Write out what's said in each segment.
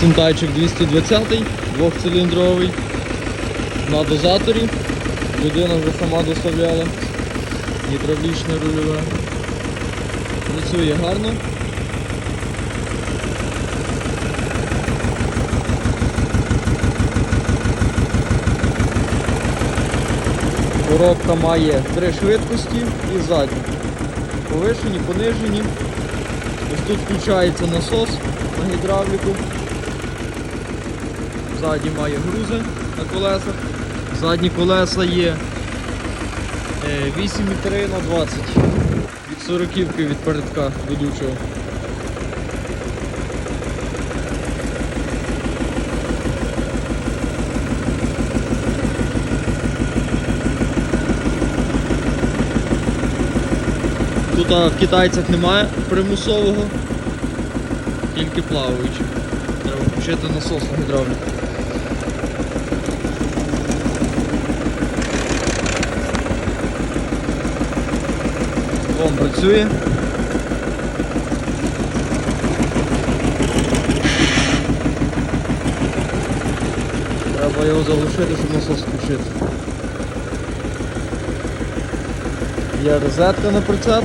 Синтайчик 220, двохциліндровий. На дозаторі. Людина вже сама доставляла. Гідравлічне рульове. Працює гарно. Коробка має три швидкості і задню. Повишені, понижені. Ось тут включається насос на гідравліку. Ззаді має грузи на колесах. Задні колеса є е, 8,3 на 20 від 40 від передка ведучого. Тут в китайцях немає примусового, тільки плаваючий. Треба включити насос на гідравліку. Вон працює. Треба його залишити, щоб насос включити. Є розетка на прицеп.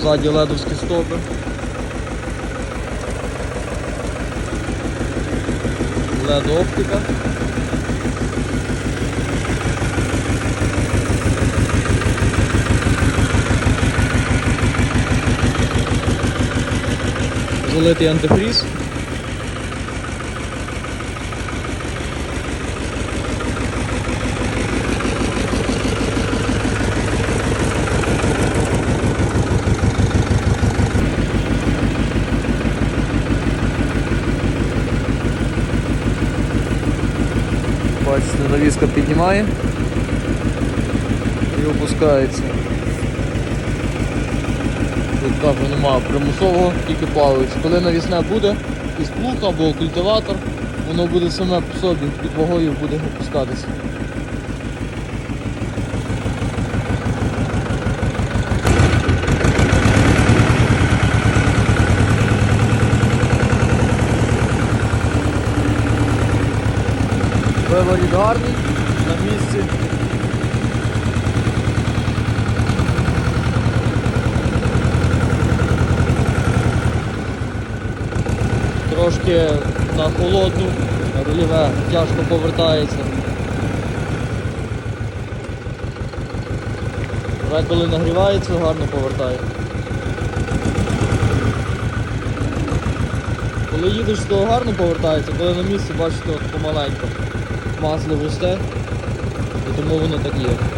Ззаді ледовські стопи. LED оптика. Залитий антифріз. Бачите, навіска піднімає і опускається. Тут немає примусового, тільки плаваючи. Коли навісне буде, із плуг або культиватор, воно буде саме по собі під вагою буде опускатися. Виворіт гарний, на місці. Трошки на холодну, рульове тяжко повертається. Вже коли нагрівається, гарно повертає. Коли їдеш, то гарно повертається, коли на місці бачите от помаленьку масло густе, і тому воно так є.